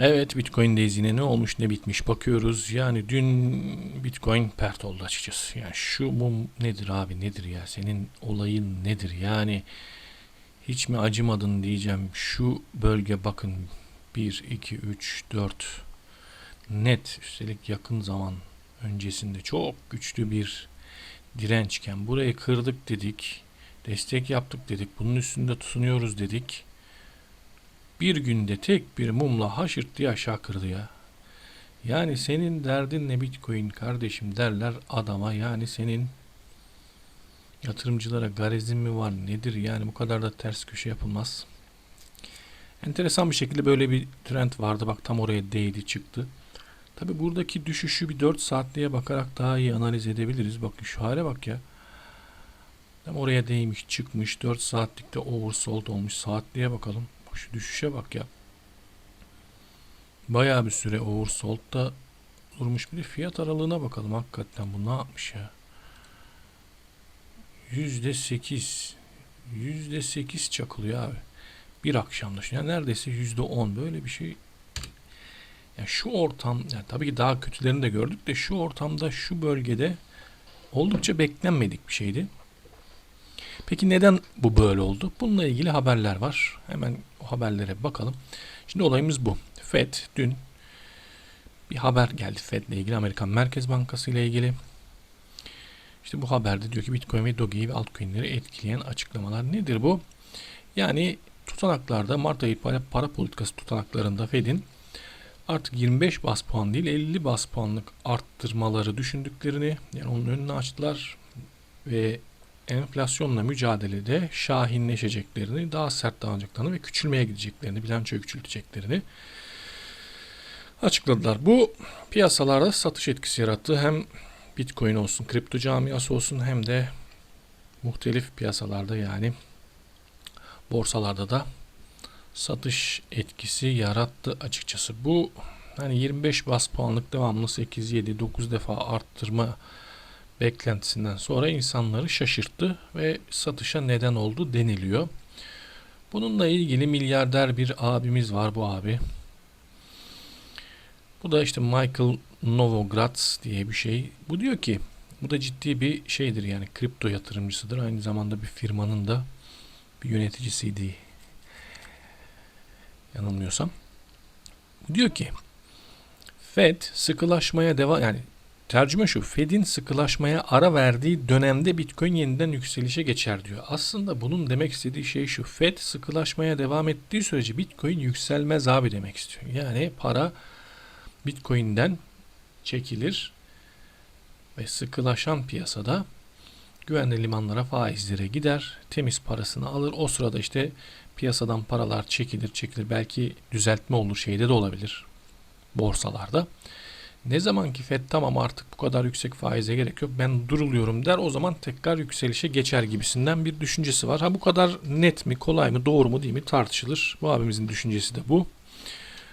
Evet Bitcoin'deyiz yine ne olmuş ne bitmiş bakıyoruz. Yani dün Bitcoin pert oldu açıkçası. Yani şu mum nedir abi nedir ya senin olayın nedir yani hiç mi acımadın diyeceğim. Şu bölge bakın 1, 2, 3, 4 net üstelik yakın zaman öncesinde çok güçlü bir dirençken burayı kırdık dedik. Destek yaptık dedik. Bunun üstünde tutunuyoruz dedik. Bir günde tek bir mumla haşırt diye aşağı kırdı ya. Yani senin derdin ne Bitcoin kardeşim derler adama. Yani senin yatırımcılara garezin mi var nedir yani bu kadar da ters köşe yapılmaz. Enteresan bir şekilde böyle bir trend vardı. Bak tam oraya değdi çıktı. Tabi buradaki düşüşü bir 4 saatliğe bakarak daha iyi analiz edebiliriz. Bakın şu hale bak ya. Tam oraya değmiş çıkmış 4 saatlikte oversold olmuş. Saatliğe bakalım. Şu düşüşe bak ya. Bayağı bir süre oversold'da durmuş bir fiyat aralığına bakalım hakikaten bu ne yapmış ya. Yüzde sekiz. Yüzde sekiz çakılıyor abi. Bir akşamda. Yani neredeyse yüzde on böyle bir şey. Yani şu ortam, yani tabii ki daha kötülerini de gördük de şu ortamda, şu bölgede oldukça beklenmedik bir şeydi. Peki neden bu böyle oldu? Bununla ilgili haberler var. Hemen haberlere bakalım. Şimdi olayımız bu. FED dün bir haber geldi FED ile ilgili Amerikan Merkez Bankası ile ilgili. İşte bu haberde diyor ki Bitcoin ve Doge'yi ve altcoin'leri etkileyen açıklamalar nedir bu? Yani tutanaklarda Mart ayı para, para politikası tutanaklarında Fed'in artık 25 bas puan değil 50 bas puanlık arttırmaları düşündüklerini yani onun önünü açtılar ve enflasyonla mücadelede şahinleşeceklerini, daha sert davranacaklarını ve küçülmeye gideceklerini, bilançoyu küçülteceklerini açıkladılar. Bu piyasalarda satış etkisi yarattı. Hem Bitcoin olsun, kripto camiası olsun hem de muhtelif piyasalarda yani borsalarda da satış etkisi yarattı açıkçası. Bu hani 25 bas puanlık devamlı 8, 7, 9 defa arttırma beklentisinden sonra insanları şaşırttı ve satışa neden oldu deniliyor. Bununla ilgili milyarder bir abimiz var bu abi. Bu da işte Michael Novogratz diye bir şey. Bu diyor ki bu da ciddi bir şeydir yani kripto yatırımcısıdır. Aynı zamanda bir firmanın da bir yöneticisiydi. Yanılmıyorsam. Bu diyor ki Fed sıkılaşmaya devam yani tercüme şu Fed'in sıkılaşmaya ara verdiği dönemde Bitcoin yeniden yükselişe geçer diyor. Aslında bunun demek istediği şey şu Fed sıkılaşmaya devam ettiği sürece Bitcoin yükselmez abi demek istiyor. Yani para Bitcoin'den çekilir ve sıkılaşan piyasada güvenli limanlara faizlere gider. Temiz parasını alır. O sırada işte piyasadan paralar çekilir çekilir. Belki düzeltme olur şeyde de olabilir borsalarda. Ne zaman ki FED tamam artık bu kadar yüksek faize gerek yok ben duruluyorum der o zaman tekrar yükselişe geçer gibisinden bir düşüncesi var. Ha bu kadar net mi kolay mı doğru mu değil mi tartışılır. Bu abimizin düşüncesi de bu.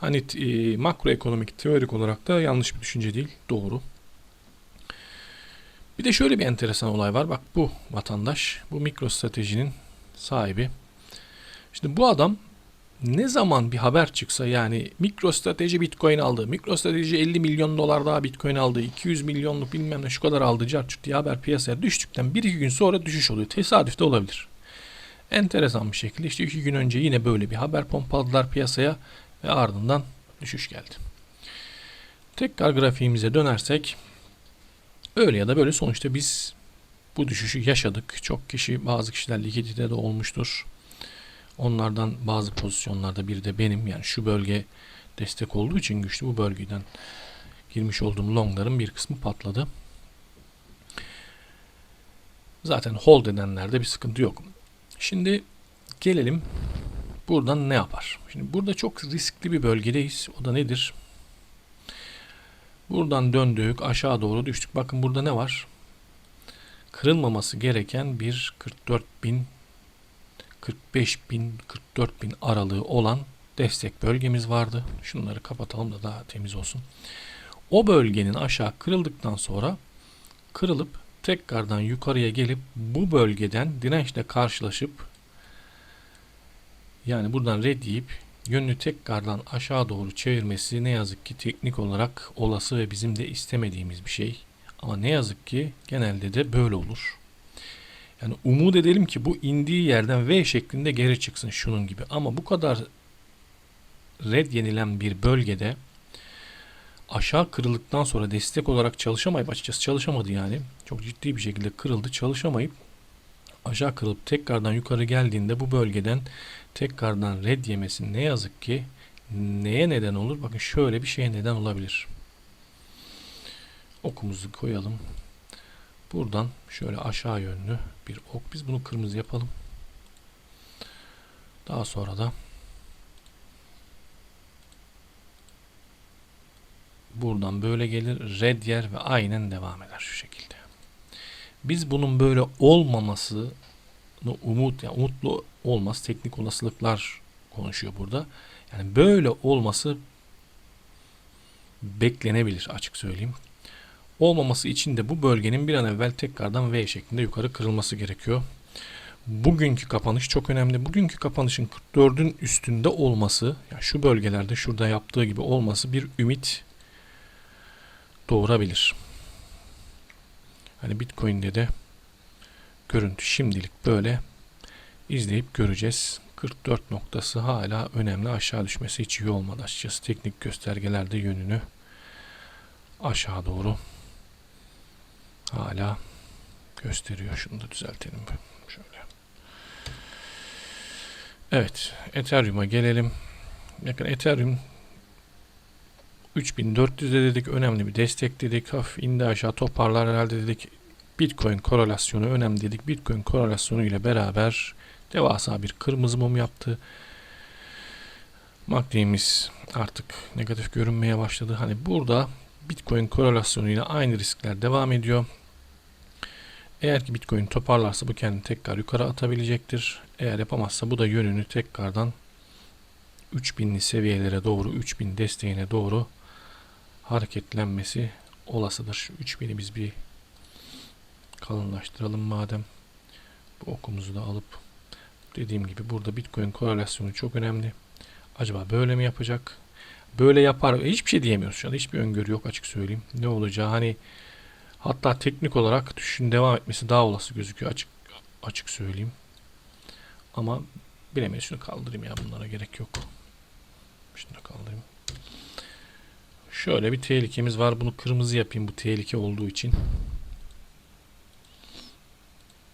Hani e, makroekonomik teorik olarak da yanlış bir düşünce değil doğru. Bir de şöyle bir enteresan olay var. Bak bu vatandaş bu mikro stratejinin sahibi. Şimdi bu adam ne zaman bir haber çıksa yani MicroStrateji Bitcoin aldı, MicroStrateji 50 milyon dolar daha Bitcoin aldı, 200 milyonluk bilmem ne şu kadar aldı, carçut diye haber piyasaya düştükten bir iki gün sonra düşüş oluyor. Tesadüf de olabilir. Enteresan bir şekilde işte iki gün önce yine böyle bir haber pompaladılar piyasaya ve ardından düşüş geldi. Tekrar grafiğimize dönersek öyle ya da böyle sonuçta biz bu düşüşü yaşadık. Çok kişi bazı kişiler likidite de olmuştur. Onlardan bazı pozisyonlarda biri de benim yani şu bölge destek olduğu için güçlü bu bölgeden girmiş olduğum longların bir kısmı patladı. Zaten hold edenlerde bir sıkıntı yok. Şimdi gelelim buradan ne yapar? Şimdi burada çok riskli bir bölgedeyiz. O da nedir? Buradan döndük aşağı doğru düştük. Bakın burada ne var? Kırılmaması gereken bir 44 bin 45 bin 44 bin aralığı olan destek bölgemiz vardı. Şunları kapatalım da daha temiz olsun. O bölgenin aşağı kırıldıktan sonra kırılıp tekrardan yukarıya gelip bu bölgeden dirençle karşılaşıp yani buradan red deyip yönünü tekrardan aşağı doğru çevirmesi ne yazık ki teknik olarak olası ve bizim de istemediğimiz bir şey. Ama ne yazık ki genelde de böyle olur. Yani umut edelim ki bu indiği yerden V şeklinde geri çıksın şunun gibi. Ama bu kadar red yenilen bir bölgede aşağı kırıldıktan sonra destek olarak çalışamayıp açıkçası çalışamadı yani. Çok ciddi bir şekilde kırıldı. Çalışamayıp aşağı kırılıp tekrardan yukarı geldiğinde bu bölgeden tekrardan red yemesi ne yazık ki neye neden olur? Bakın şöyle bir şeye neden olabilir. Okumuzu koyalım. Buradan şöyle aşağı yönlü bir ok. Biz bunu kırmızı yapalım. Daha sonra da buradan böyle gelir. Red yer ve aynen devam eder şu şekilde. Biz bunun böyle olmaması umut yani umutlu olmaz. Teknik olasılıklar konuşuyor burada. Yani böyle olması beklenebilir açık söyleyeyim. Olmaması için de bu bölgenin bir an evvel tekrardan V şeklinde yukarı kırılması gerekiyor. Bugünkü kapanış çok önemli. Bugünkü kapanışın 44'ün üstünde olması, yani şu bölgelerde şurada yaptığı gibi olması bir ümit doğurabilir. Hani Bitcoin'de de görüntü şimdilik böyle izleyip göreceğiz. 44 noktası hala önemli. Aşağı düşmesi hiç iyi olmadı açıkçası. Teknik göstergelerde yönünü aşağı doğru hala gösteriyor. Şunu da düzeltelim. Şöyle. Evet. Ethereum'a gelelim. Bakın Ethereum 3400'de dedik önemli bir destek dedik. Hafif indi aşağı toparlar herhalde dedik. Bitcoin korelasyonu önemli dedik. Bitcoin korelasyonu ile beraber devasa bir kırmızı mum yaptı. MACD'miz artık negatif görünmeye başladı. Hani burada Bitcoin korelasyonu ile aynı riskler devam ediyor. Eğer ki Bitcoin toparlarsa bu kendini tekrar yukarı atabilecektir. Eğer yapamazsa bu da yönünü tekrardan 3000'li seviyelere doğru 3000 desteğine doğru hareketlenmesi olasıdır. Şu 3000'i biz bir kalınlaştıralım madem. Bu okumuzu da alıp dediğim gibi burada Bitcoin korelasyonu çok önemli. Acaba böyle mi yapacak? Böyle yapar. Hiçbir şey diyemiyoruz şu anda. Hiçbir öngörü yok açık söyleyeyim. Ne olacağı hani hatta teknik olarak düşüşün devam etmesi daha olası gözüküyor açık açık söyleyeyim. Ama bilemeyiz. Şunu kaldırayım ya bunlara gerek yok. Şunu da kaldırayım. Şöyle bir tehlikemiz var. Bunu kırmızı yapayım bu tehlike olduğu için.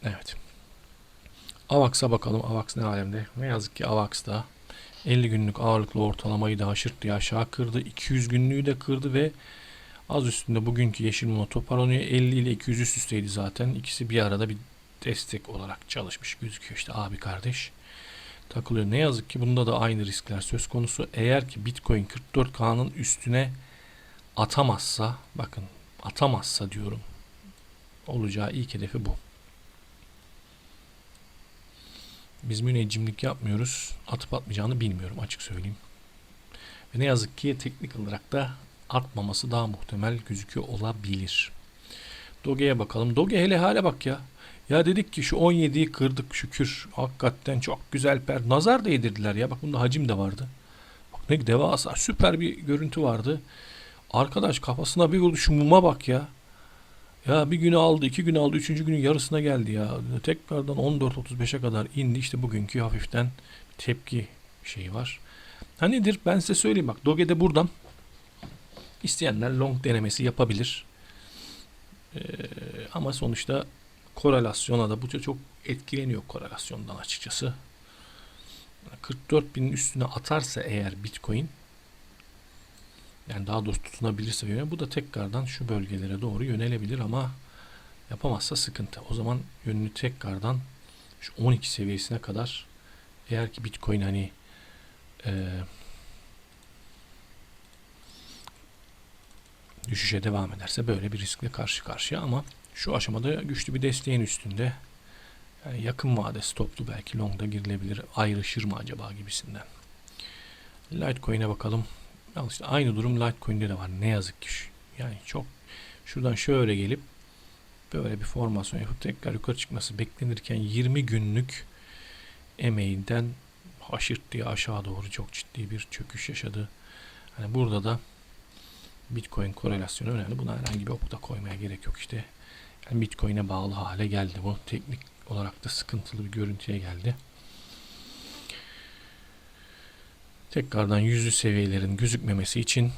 Evet. AVAX'a bakalım. AVAX ne alemde? Ne yazık ki AVAX'da 50 günlük ağırlıklı ortalamayı da aşırttı diye aşağı kırdı. 200 günlüğü de kırdı ve az üstünde bugünkü yeşil mumla toparlanıyor. 50 ile 200 üst üsteydi zaten. İkisi bir arada bir destek olarak çalışmış gözüküyor. İşte abi kardeş takılıyor. Ne yazık ki bunda da aynı riskler söz konusu. Eğer ki Bitcoin 44K'nın üstüne atamazsa bakın atamazsa diyorum olacağı ilk hedefi bu. Biz müneccimlik yapmıyoruz. Atıp atmayacağını bilmiyorum açık söyleyeyim. Ve ne yazık ki teknik olarak da atmaması daha muhtemel gözüküyor olabilir. Doge'ye bakalım. Doge hele hale bak ya. Ya dedik ki şu 17'yi kırdık şükür. Hakikaten çok güzel per. Nazar da yedirdiler ya. Bak bunda hacim de vardı. Bak ne devasa süper bir görüntü vardı. Arkadaş kafasına bir vurdu muma bak ya. Ya bir günü aldı, iki günü aldı, üçüncü günün yarısına geldi ya. Tekrardan 14.35'e kadar indi. İşte bugünkü hafiften tepki şeyi var. Ha nedir? Ben size söyleyeyim bak. Doge'de buradan isteyenler long denemesi yapabilir. Ee, ama sonuçta korelasyona da bu çok etkileniyor korelasyondan açıkçası. 44 binin üstüne atarsa eğer Bitcoin yani daha doğrusu tutunabilirse yöne bu da tekrardan şu bölgelere doğru yönelebilir ama yapamazsa sıkıntı. O zaman yönünü tekrardan şu 12 seviyesine kadar eğer ki Bitcoin hani e, düşüşe devam ederse böyle bir riskle karşı karşıya ama şu aşamada güçlü bir desteğin üstünde yani yakın vade stoplu belki longda girilebilir. Ayrışır mı acaba gibisinden. Litecoin'e bakalım. Al işte aynı durum Litecoin'de de var. Ne yazık ki. Yani çok şuradan şöyle gelip böyle bir formasyon yapıp tekrar yukarı çıkması beklenirken 20 günlük emeğinden haşırt diye aşağı doğru çok ciddi bir çöküş yaşadı. Hani burada da Bitcoin korelasyonu önemli. Buna herhangi bir ok da koymaya gerek yok işte. Yani Bitcoin'e bağlı hale geldi bu. Teknik olarak da sıkıntılı bir görüntüye geldi. Tekrardan yüzlü seviyelerin gözükmemesi için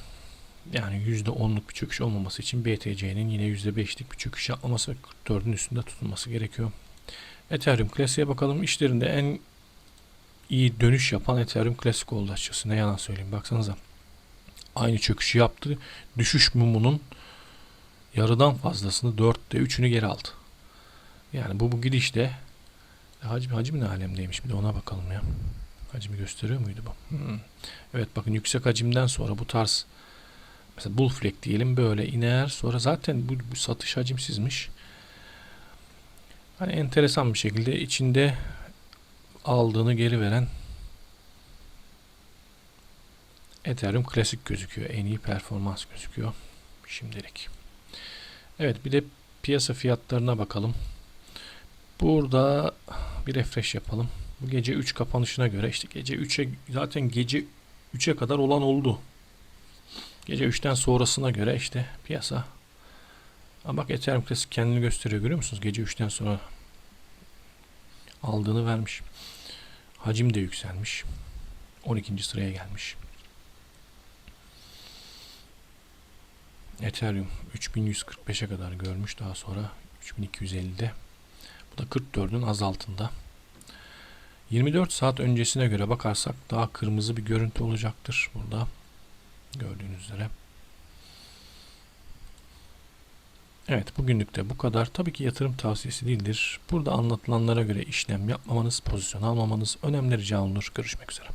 yani %10'luk bir çöküş olmaması için BTC'nin yine %5'lik bir çöküş yapmaması ve 44'ün üstünde tutulması gerekiyor. Ethereum klasiğe bakalım. İşlerinde en iyi dönüş yapan Ethereum klasik oldu açıkçası. Ne yalan söyleyeyim. Baksanıza. Aynı çöküşü yaptı. Düşüş mumunun yarıdan fazlasını 4'te 3'ünü geri aldı. Yani bu bu gidişte hacmi, hacmi ne alemdeymiş bir de ona bakalım ya. Hacmi gösteriyor muydu bu? Hmm. Evet bakın yüksek hacimden sonra bu tarz mesela bull flag diyelim böyle iner sonra zaten bu, bu satış hacimsizmiş. Hani enteresan bir şekilde içinde aldığını geri veren Ethereum klasik gözüküyor. En iyi performans gözüküyor şimdilik. Evet bir de piyasa fiyatlarına bakalım. Burada bir refresh yapalım. Bu gece 3 kapanışına göre işte gece 3'e zaten gece 3'e kadar olan oldu. Gece 3'ten sonrasına göre işte piyasa Ama bak Ethereum Classic kendini gösteriyor görüyor musunuz? Gece 3'ten sonra aldığını vermiş. Hacim de yükselmiş. 12. sıraya gelmiş. Ethereum 3145'e kadar görmüş. Daha sonra 3250'de. Bu da 44'ün az altında. 24 saat öncesine göre bakarsak daha kırmızı bir görüntü olacaktır burada. Gördüğünüz üzere. Evet bugünlük de bu kadar. Tabii ki yatırım tavsiyesi değildir. Burada anlatılanlara göre işlem yapmamanız, pozisyon almamanız önemli rica olunur. Görüşmek üzere.